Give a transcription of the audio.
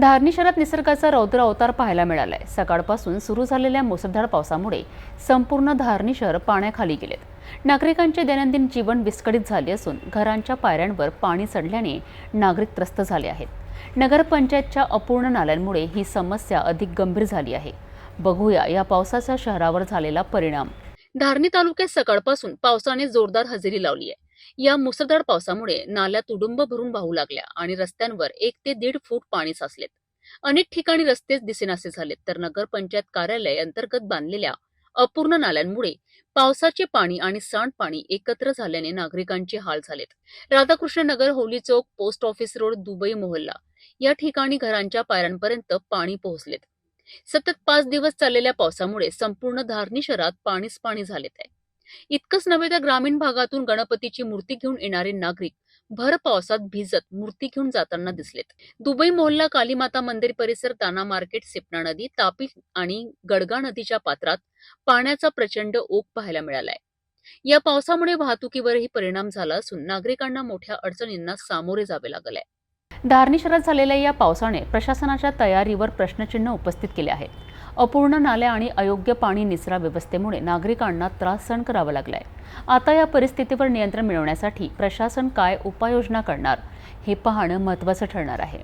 धारणी शहरात निसर्गाचा रौद्र अवतार पाहायला मिळालाय. सकाळपासून सुरू झालेल्या मुसळधार पावसामुळे संपूर्ण धारणी शहर पाण्याखाली गेलेत. नागरिकांचे दैनंदिन जीवन विस्कळीत झाले असून घरांच्या पायऱ्यांवर पाणी चढल्याने नागरिक त्रस्त झाले आहेत. नगरपंचायतच्या अपूर्ण नाल्यांमुळे ही समस्या अधिक गंभीर झाली आहे. बघूया या पावसाचा शहरावर झालेला परिणाम. धारणी तालुक्यात सकाळपासून पावसाने जोरदार हजेरी लावली आहे. या मुसळधार पावसामुळे नाल्या तुडुंब भरून वाहू लागल्या आणि रस्त्यांवर एक ते दीड फूट पाणी साचलेत. अनेक ठिकाणी रस्तेच दिसेनासे झालेत तर नगरपंचायत कार्यालय अंतर्गत बांधलेल्या अपूर्ण नाल्यांमुळे पावसाचे पाणी आणि सांडपाणी एकत्र झाल्याने नागरिकांचे हाल झालेत. Radhakrishna Nagar Holi Chowk post office road Dubai Mohalla या ठिकाणी घरांच्या पायऱ्यांपर्यंत पाणी पोहोचलेत. सतत पाच दिवस चाललेल्या पावसामुळे संपूर्ण धारणी शहरात पाणीच पाणी झालेत. आहे इतकंच नव्हे तर ग्रामीण भागातून गणपतीची मूर्ती घेऊन येणारे नागरिक भर पावसात भिजत मूर्ती घेऊन जाताना दिसलेत. दुबई मोहल्ला कालीमाता मंदिर परिसर दाना मार्केट सिपना नदी तापी आणि गडगा नदीच्या पात्रात पाण्याचा प्रचंड ओघ पाहायला मिळालाय. या पावसामुळे वाहतुकीवरही परिणाम झाला असून नागरिकांना मोठ्या अडचणींना सामोरे जावे लागले धारणी शहरात झालेल्या या पावसाने प्रशासनाच्या तयारीवर प्रश्नचिन्ह उपस्थित केले आहेत. अपूर्ण नाल्या आणि अयोग्य पाणी निचरा व्यवस्थेमुळे नागरिकांना त्रास सहन करावा लागलाय. आता या परिस्थितीवर नियंत्रण मिळवण्यासाठी प्रशासन काय उपाययोजना करणार हे पाहणं महत्त्वाचं ठरणार आहे.